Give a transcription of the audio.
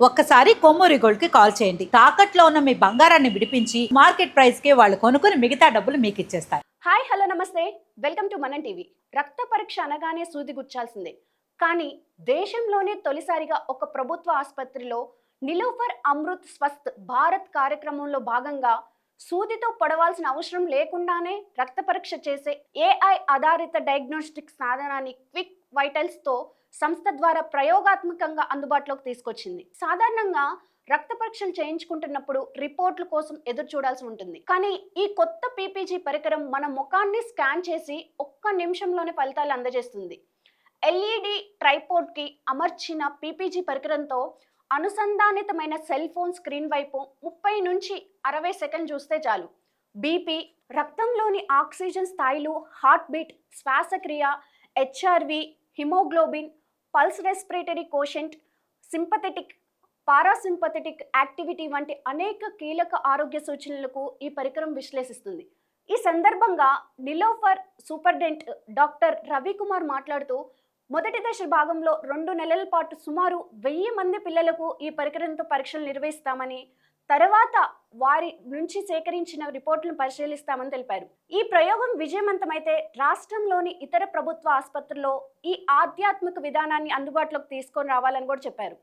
ఒక్కసారి కొమ్మూరి గోల్డ్కి కాల్ చేయండి. తాకట్లో ఉన్న మీ బంగారాన్ని విడిపించి మార్కెట్ ప్రైస్కి వాళ్ళు కొనుక్కుని మిగతా డబ్బులు మీకు ఇచ్చేస్తారు. Hi hello namaste. Welcome to Manam TV. రక్త పరీక్ష అనగానే సూది గుచ్చాల్సిందే. కానీ దేశంలోనే తొలిసారిగా ఒక ప్రభుత్వ ఆసుపత్రిలో నిలోఫర్ అమృత్ స్వస్థ్ భారత్ కార్యక్రమంలో భాగంగా సూదితో పొడవాల్సిన అవసరం లేకుండానే రక్త పరీక్ష చేసే ఏఐ ఆధారిత డయాగ్నోస్టిక్ సాధనాన్ని క్విక్ వైటల్స్తో సంస్థ ద్వారా ప్రయోగాత్మకంగా అందుబాటులోకి తీసుకొచ్చింది. సాధారణంగా రక్త పరీక్షలు చేయించుకుంటున్నప్పుడు రిపోర్ట్ల కోసం ఎదురు చూడాల్సి ఉంటుంది. కానీ ఈ కొత్త పీపీజీ పరికరం మన ముఖాన్ని స్కాన్ చేసి ఒక్క నిమిషంలోనే ఫలితాలు అందజేస్తుంది. ఎల్ఈడి ట్రైపోర్డ్కి అమర్చిన పీపీజీ పరికరంతో అనుసంధానితమైన సెల్ ఫోన్ స్క్రీన్ వైపు ముప్పై నుంచి అరవై సెకండ్ చూస్తే చాలు. బీపీ రక్తంలోని ఆక్సిజన్ స్థాయిలు హార్ట్ బీట్ శ్వాసక్రియ HRV haemoglobin pulse respiratory quotient sympathetic parasympathetic activity వంటి అనేక కీలక ఆరోగ్య సూచనలకు ఈ పరికరం విశ్లేషిస్తుంది. ఈ సందర్భంగా నిలోఫర్ సూపర్డెంట్ డాక్టర్ రవికుమార్ మాట్లాడుతూ మొదటి దశ భాగంలో రెండు నెలల పాటు సుమారు వెయ్యి మంది పిల్లలకు ఈ పరికరంతో పరీక్షలు నిర్వహిస్తామని తర్వాత వారి నుంచి సేకరించిన రిపోర్టులను పరిశీలిస్తామని తెలిపారు. ఈ ప్రయోగం విజయవంతమైతే రాష్ట్రంలోని ఇతర ప్రభుత్వ ఆసుపత్రుల్లో ఈ ఆధ్యాత్మిక విధానాన్ని అందుబాటులోకి తీసుకొని రావాలని కూడా చెప్పారు.